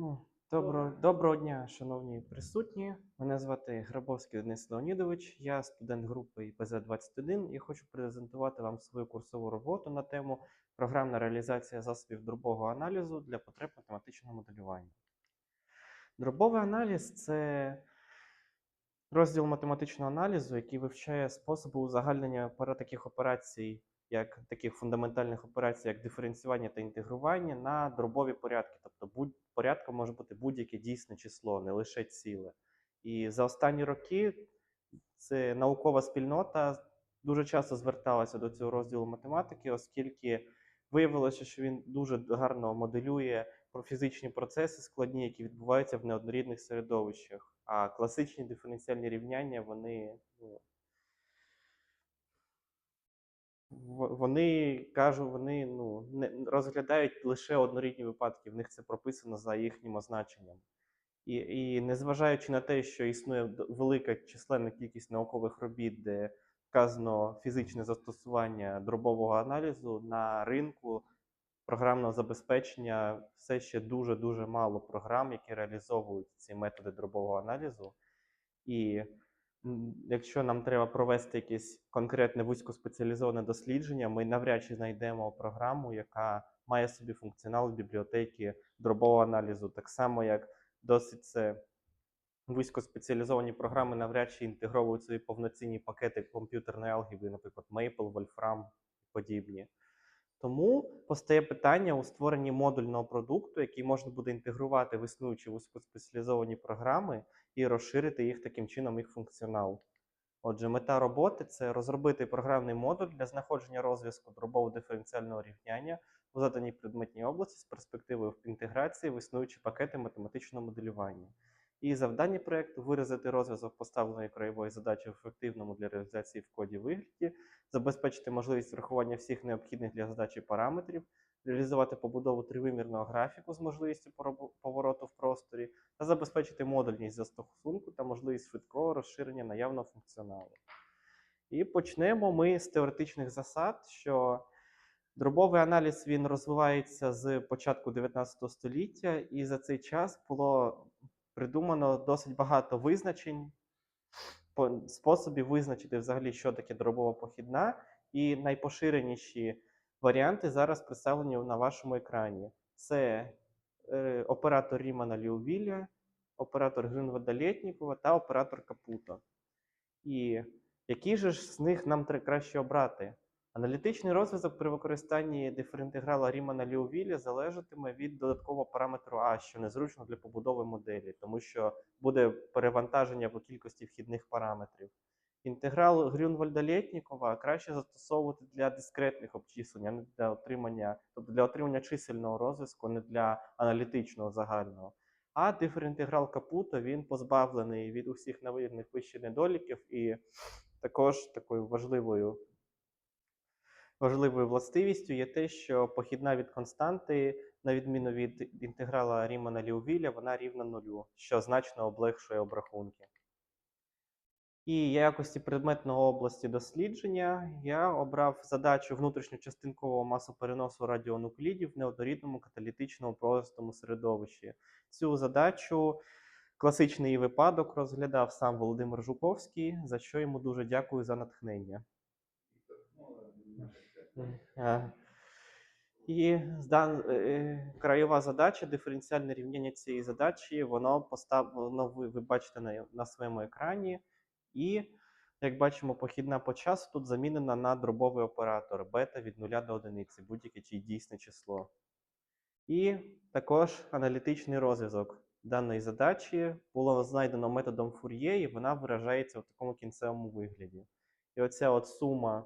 Ну, добро, доброго дня, шановні присутні. Мене звати Грабовський Денис Леонідович. Я студент групи ІПЗ-21 і хочу презентувати вам свою курсову роботу на тему програмна реалізація засобів дробового аналізу для потреб математичного моделювання. Дробовий аналіз це розділ математичного аналізу, який вивчає способи узагальнення пара таких операцій, як таких фундаментальних операцій, як диференціювання та інтегрування на дробові порядки. Тобто будь, порядком може бути будь-яке дійсне число, не лише ціле. І за останні роки це наукова спільнота дуже часто зверталася до цього розділу математики, оскільки виявилося, що він дуже гарно моделює про фізичні процеси складні, які відбуваються в неоднорідних середовищах. А класичні диференціальні рівняння, вони, ну, вони кажуть, вони ну, не розглядають лише однорідні випадки, в них це прописано за їхнім означенням. І, і незважаючи на те, що існує велика численна кількість наукових робіт, де вказано фізичне застосування дробового аналізу на ринку програмного забезпечення все ще дуже дуже мало програм, які реалізовують ці методи дробового аналізу. І якщо нам треба провести якесь конкретне вузькоспеціалізоване дослідження, ми навряд чи знайдемо програму, яка має собі функціонал бібліотеки дробового аналізу, так само як досить це вузькоспеціалізовані програми навряд чи інтегровують свої повноцінні пакети комп'ютерної алгебри, наприклад, Maple, Wolfram і подібні. Тому постає питання у створенні модульного продукту, який можна буде інтегрувати в існуючі вузькоспеціалізовані програми і розширити їх таким чином їх функціонал. Отже, мета роботи це розробити програмний модуль для знаходження розв'язку дробово диференціального рівняння у заданій предметній області з перспективою інтеграції в існуючі пакети математичного моделювання. І завдання проєкту виразити розв'язок поставленої краєвої задачі в ефективному для реалізації в коді вигляді, забезпечити можливість врахування всіх необхідних для задачі параметрів, реалізувати побудову тривимірного графіку з можливістю повороту в просторі та забезпечити модульність застосунку та можливість швидкого розширення наявного функціоналу. І почнемо ми з теоретичних засад, що дробовий аналіз він розвивається з початку 19 століття, і за цей час було придумано досить багато визначень, способів визначити взагалі, що таке дробова похідна, і найпоширеніші варіанти зараз представлені на вашому екрані. Це е, оператор Рімана Ліувіля, оператор Гринведа Лєтнікова та оператор Капуто. І який же ж з них нам тре- краще обрати? Аналітичний розв'язок при використанні диферентиграла Рімана Ліувіля залежатиме від додаткового параметру А, що незручно для побудови моделі, тому що буде перевантаження по кількості вхідних параметрів. Інтеграл Грюнвальда Лєтнікова краще застосовувати для дискретних обчислень, а не для отримання, тобто для отримання чисельного розв'язку, не для аналітичного загального. А диферентиграл Капуто він позбавлений від усіх наведених вище недоліків і також такою важливою важливою властивістю є те, що похідна від константи, на відміну від інтеграла Рімана Ліувіля, вона рівна нулю, що значно облегшує обрахунки. І якості предметного області дослідження я обрав задачу внутрішньочастинкового масопереносу радіонуклідів в неоднорідному каталітичному простому середовищі. Цю задачу, класичний випадок, розглядав сам Володимир Жуковський, за що йому дуже дякую за натхнення. Е, І здан, е, краєва задача, диференціальне рівняння цієї задачі, воно постав, воно ви, ви бачите на, на своєму екрані. І, як бачимо, похідна по часу тут замінена на дробовий оператор бета від 0 до 1, будь-яке чи дійсне число. І також аналітичний розв'язок даної задачі було знайдено методом Фур'є, і вона виражається в такому кінцевому вигляді. І оця от сума,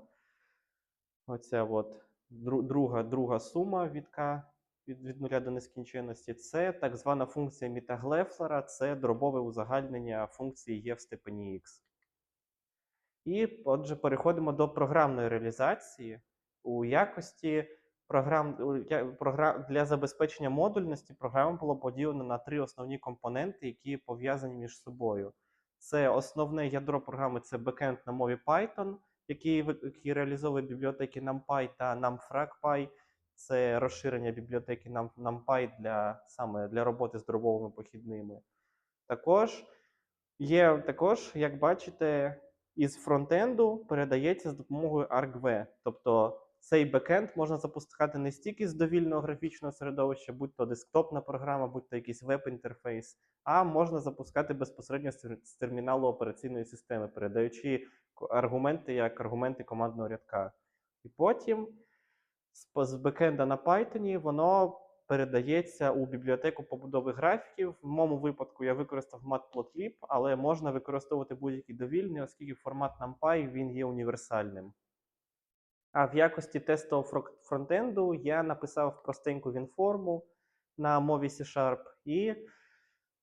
оця от друга, друга сума від k від, від 0 до нескінченності, це так звана функція Мітаглефлера, це дробове узагальнення функції є в степені x. І отже, переходимо до програмної реалізації у якості програм, для забезпечення модульності програма була поділена на три основні компоненти, які пов'язані між собою. Це основне ядро програми це бекенд на мові Python, ви- який реалізовує бібліотеки NumPy та NumFragPy. це розширення бібліотеки Num- NumPy для саме для роботи з дробовими похідними. Також є також, як бачите, із фронтенду передається з допомогою ArcV. Тобто цей бекенд можна запускати не стільки з довільного графічного середовища, будь то десктопна програма, будь то якийсь веб-інтерфейс, а можна запускати безпосередньо з терміналу операційної системи, передаючи аргументи як аргументи командного рядка. І потім з, бекенда на Python воно передається у бібліотеку побудови графіків. В моєму випадку я використав Matplotlib, але можна використовувати будь-який довільний, оскільки формат NumPy він є універсальним. А в якості тестового фронтенду я написав простеньку вінформу на мові C-Sharp, і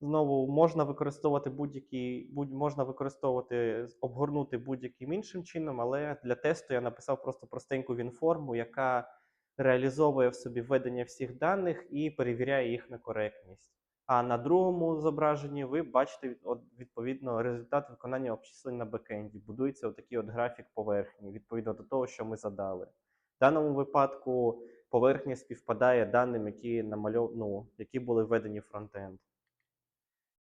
знову можна використовувати будь-який, будь, можна використовувати, обгорнути будь-яким іншим чином, але для тесту я написав просто простеньку вінформу, яка реалізовує в собі введення всіх даних і перевіряє їх на коректність. А на другому зображенні ви бачите відповідно результат виконання обчислень на бекенді. Будується отакий от графік поверхні, відповідно до того, що ми задали. В даному випадку поверхня співпадає даним, які намальов... ну, які були введені фронтенд.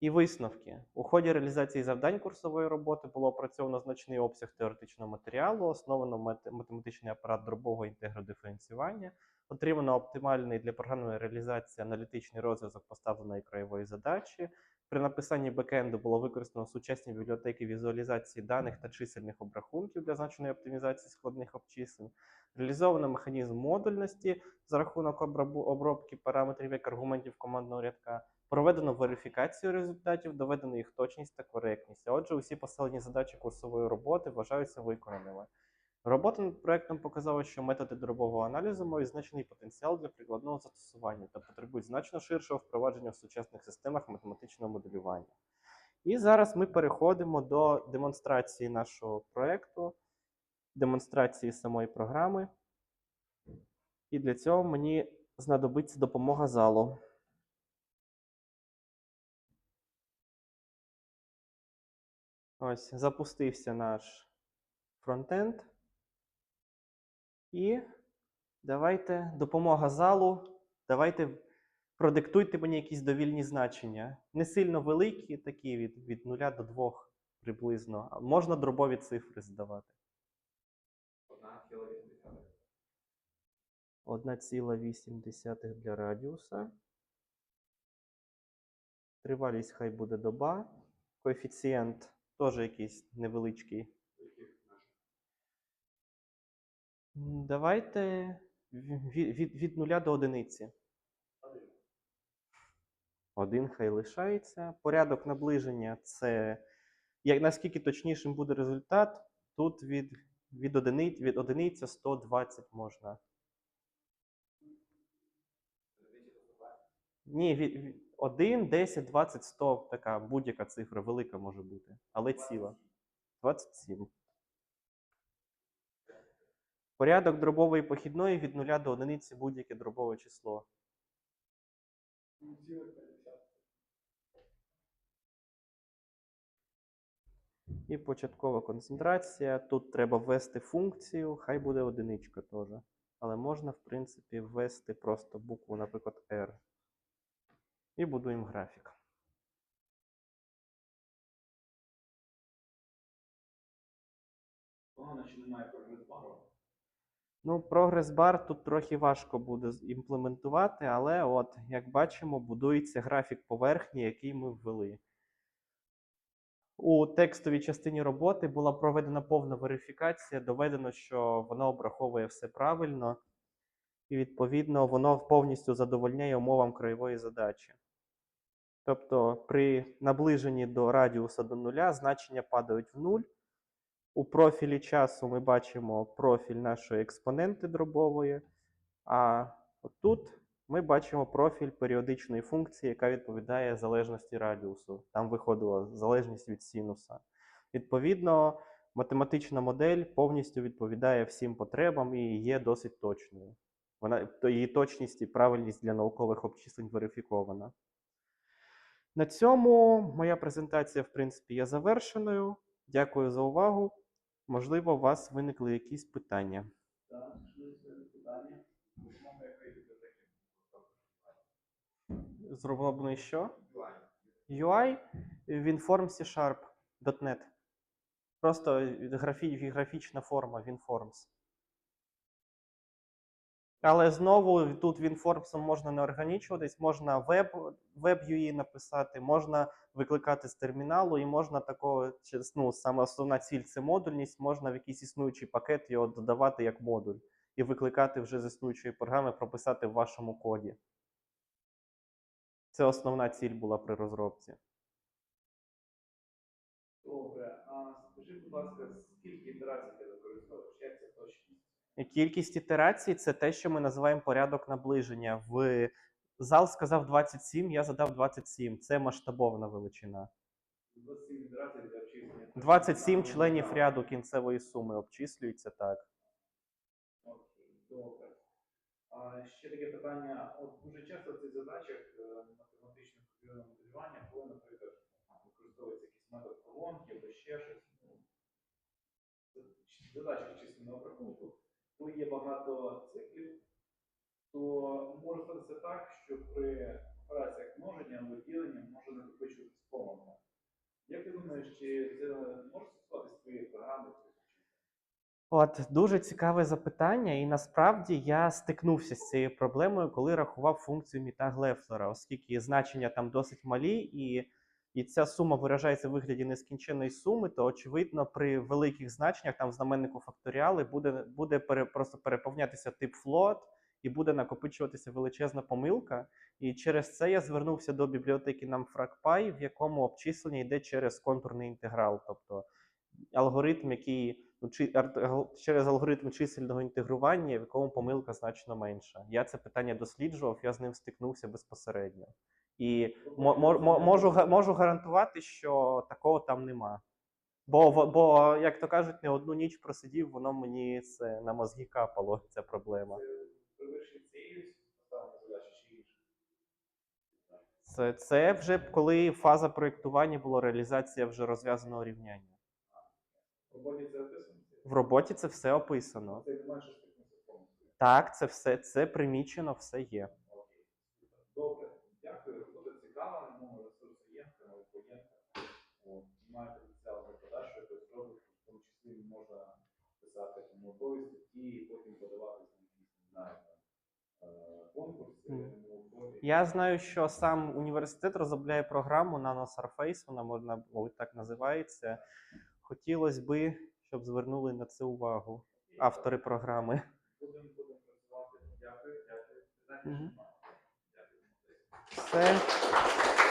І висновки. У ході реалізації завдань курсової роботи було опрацьовано значний обсяг теоретичного матеріалу, основано математичний апарат дробового інтегродиференціювання, отримано оптимальний для програмної реалізації аналітичний розв'язок поставленої краєвої задачі. При написанні бекенду було використано сучасні бібліотеки візуалізації даних та чисельних обрахунків для значної оптимізації складних обчислень. Реалізовано механізм модульності за рахунок обробки параметрів як аргументів командного рядка. Проведено верифікацію результатів, доведено їх точність та коректність. А отже, усі поставлені задачі курсової роботи вважаються виконаними. Робота над проектом показала, що методи дробового аналізу мають значний потенціал для прикладного застосування та потребують значно ширшого впровадження в сучасних системах математичного моделювання. І зараз ми переходимо до демонстрації нашого проекту, демонстрації самої програми. І для цього мені знадобиться допомога залу. Ось, запустився наш фронтенд. І давайте допомога залу. Давайте продиктуйте мені якісь довільні значення. Не сильно великі, такі від, від 0 до 2 приблизно. Можна дробові цифри здавати. 1,8 для радіуса. Тривалість хай буде доба. Коефіцієнт теж якийсь невеличкий. Давайте від, від, від нуля до одиниці. Один хай лишається. Порядок наближення це як наскільки точнішим буде результат, тут від, від, одиниць, від одиниця 120 можна. Ні, від, від 1, 10, 20, 100, така будь-яка цифра, велика може бути, але ціла. 27. Порядок дробової похідної від 0 до одиниці будь-яке дробове число. І початкова концентрація. Тут треба ввести функцію, хай буде одиничка теж. Але можна, в принципі, ввести просто букву, наприклад, R. І будуємо графік. Вона наче немає прогрес-бару. Ну, прогрес-бар тут трохи важко буде імплементувати, але от, як бачимо, будується графік поверхні, який ми ввели. У текстовій частині роботи була проведена повна верифікація, доведено, що воно обраховує все правильно, і, відповідно, воно повністю задовольняє умовам краєвої задачі. Тобто, при наближенні до радіуса до нуля значення падають в нуль. У профілі часу ми бачимо профіль нашої експоненти дробової, а тут ми бачимо профіль періодичної функції, яка відповідає залежності радіусу. Там виходила залежність від синуса. Відповідно, математична модель повністю відповідає всім потребам і є досить точною. Вона, її точність і правильність для наукових обчислень верифікована. На цьому моя презентація, в принципі, є завершеною. Дякую за увагу. Можливо, у вас виникли якісь питання. Зроблений що? UI в форм C Sharp.net. Просто графічна форма в WinForms. Але знову тут WinForms можна не органічуватись, можна веб, веб UI написати, можна викликати з терміналу, і можна такого, ну, саме основна ціль це модульність, можна в якийсь існуючий пакет його додавати як модуль і викликати вже з існуючої програми, прописати в вашому коді. Це основна ціль була при розробці. Добре. А скажи, будь ласка, скільки ітерацій ти використовуєш? Як це точність? Кількість ітерацій це те, що ми називаємо порядок наближення. В зал сказав 27, я задав 27. Це масштабована величина. 27 ітерацій для обчислення. 27 членів ряду кінцевої суми обчислюється так. Окей, добре. А ще таке питання. От дуже часто в цих задачах е, комп'ютерного моделювання, коли, наприклад, використовується якийсь метод колонки або ще щось. ну, в задачах численного обрахунку, коли є багато циклів, то може статися так, що при операціях множення або ділення може накопичуватись помилка. Як ти думаєш, чи це може стосуватися твоєї програми? От дуже цікаве запитання, і насправді я стикнувся з цією проблемою, коли рахував функцію міта Глефлера, оскільки значення там досить малі, і, і ця сума виражається в вигляді нескінченної суми, то очевидно при великих значеннях там в знаменнику факторіали буде, буде пере, просто переповнятися тип float, і буде накопичуватися величезна помилка. І через це я звернувся до бібліотеки NumFragPy, в якому обчислення йде через контурний інтеграл, тобто алгоритм, який ну, чи, через алгоритм чисельного інтегрування, в якому помилка значно менша. Я це питання досліджував, я з ним стикнувся безпосередньо. І мо- мо- мо- можу, можу гарантувати, що такого там нема. Бо, бо, як то кажуть, не одну ніч просидів, воно мені це на мозги капало, ця проблема. Це, це вже коли фаза проєктування була реалізація вже розв'язаного рівняння. В роботі це описано? В роботі це все описано. Так, це все це примічено, все є. Окей. Добре, дякую. Робота цікава, ну, ресурси є, канали є. От, Має потенціал для подальшого якось розвитку, в тому числі можна писати помилкові статті і потім подаватися на якісь, не знаю, е, конкурси. Я знаю, що сам університет розробляє програму NanoSurface, вона можна мабуть, так називається. Хотілося би, щоб звернули на це увагу автори програми. Будемо будемо працювати. Дякую. Дякую. Все.